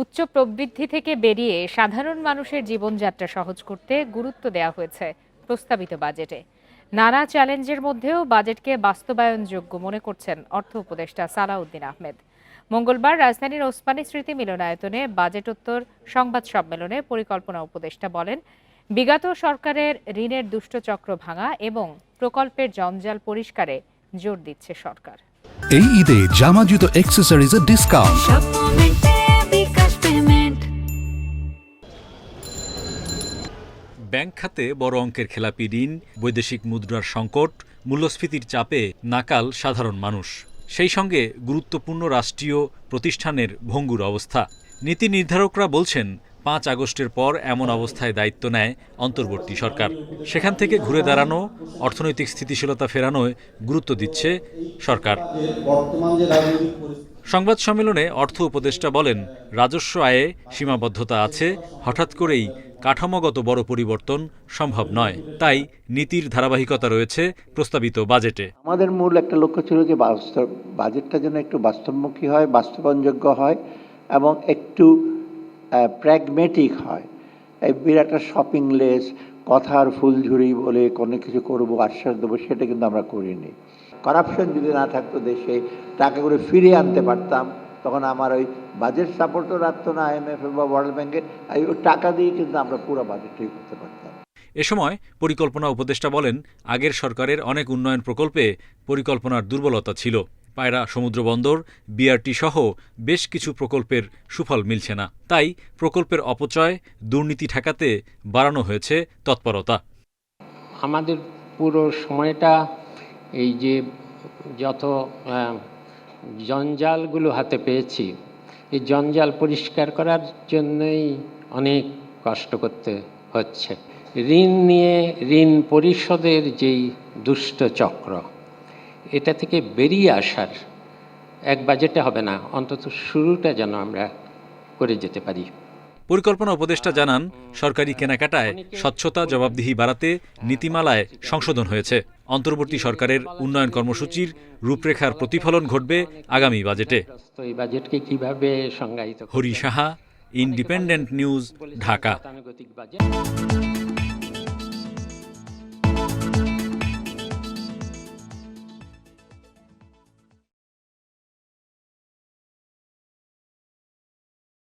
উচ্চ প্রবৃদ্ধি থেকে বেরিয়ে সাধারণ মানুষের জীবনযাত্রা সহজ করতে গুরুত্ব দেওয়া হয়েছে প্রস্তাবিত বাজেটে। নানা চ্যালেঞ্জের মধ্যেও বাজেটকে বাস্তবায়নযোগ্য মনে করছেন অর্থ উপদেষ্টা সালাউদ্দিন আহমেদ। মঙ্গলবার রাজধানীর ওসমানী স্মৃতি মিলনায়তনে বাজেটোত্তর সংবাদ সম্মেলনে পরিকল্পনা উপদেষ্টা বলেন বিগত সরকারের ঋণের দুষ্টচক্র ভাঙা এবং প্রকল্পের জঞ্জাল পরিষ্কারে জোর দিচ্ছে সরকার। এই ঈদে জামা জুতো অ্যাক্সেসরিজের ডিসকাউন্ট ব্যাংক খাতে বড় অঙ্কের খেলাপি ঋণ, বৈদেশিক মুদ্রার সংকট, মূল্যস্ফীতির চাপে নাকাল সাধারণ মানুষ। সেই সঙ্গে গুরুত্বপূর্ণ রাষ্ট্রীয় প্রতিষ্ঠানের ভঙ্গুর অবস্থা। নীতি নির্ধারকরা বলছেন পাঁচ আগস্টের পর এমন অবস্থায় দায়িত্ব নেয় অন্তর্বর্তী সরকার। সেখান থেকে ঘুরে দাঁড়ানো অর্থনৈতিক স্থিতিশীলতা ফেরানোয় গুরুত্ব দিচ্ছে সরকার। সংবাদ সম্মেলনে অর্থ উপদেষ্টা বলেন রাজস্ব আয়ে সীমাবদ্ধতা আছে হঠাৎ করেই কাঠামোগত বড় পরিবর্তন সম্ভব নয়। তাই নীতির ধারাবাহিকতা রয়েছে প্রস্তাবিত বাজেটে। আমাদের মূল একটা লক্ষ্য ছিল যে বাস্তব বাজেটটা যেন একটু বাস্তবমুখী হয় বাস্তবায়নযোগ্য হয় এবং একটু প্র্যাগমেটিক হয়। এই বিরাট একটা শপিং লেস কথার ফুলঝুরি বলে কোনো কিছু করব, আশ্বাস দেবো, সেটা কিন্তু আমরা করিনি। করাপশন যদি না থাকতো দেশে টাকা করে ফিরিয়ে আনতে পারতাম। তখন আমার ওই বাজেট সাপোর্টও রাখতো না আইএমএফ বা ওয়ার্ল্ড ব্যাংকের ওই টাকা দিয়ে কিন্তু আমরা পুরো বাজেটটাই করতে পারতাম। এ সময় পরিকল্পনা উপদেষ্টা বলেন, আগের সরকারের অনেক উন্নয়ন প্রকল্পে পরিকল্পনার দুর্বলতা ছিল। পায়রা, সমুদ্র বন্দর, বিআরটি সহ বেশ কিছু প্রকল্পের সুফল মিলছে না। তাই প্রকল্পের অপচয়, দুর্নীতি ঠেকাতে বাড়ানো হয়েছে তৎপরতা। আমাদের পুরো সময়টা এই যে যত জঞ্জালগুলো হাতে পেয়েছি, এই জঞ্জাল পরিষ্কার করার জন্যই অনেক কষ্ট করতে হচ্ছে। ঋণ নিয়ে ঋণ পরিশোধের যেই দুষ্ট চক্র এটা থেকে বেরিয়ে আসার এক বাজেটে হবে না অন্তত শুরুটা যেন আমরা করে যেতে পারি। পরিকল্পনা উপদেষ্টা জানান সরকারি কেনাকাটায় স্বচ্ছতা জবাবদিহি বাড়াতে নীতিমালায় সংশোধন হয়েছে। অন্তর্বর্তী সরকারের উন্নয়ন কর্মসূচির রূপরেখার প্রতিফলন ঘটবে আগামী বাজেটে। Hari Saha independent news Dhaka.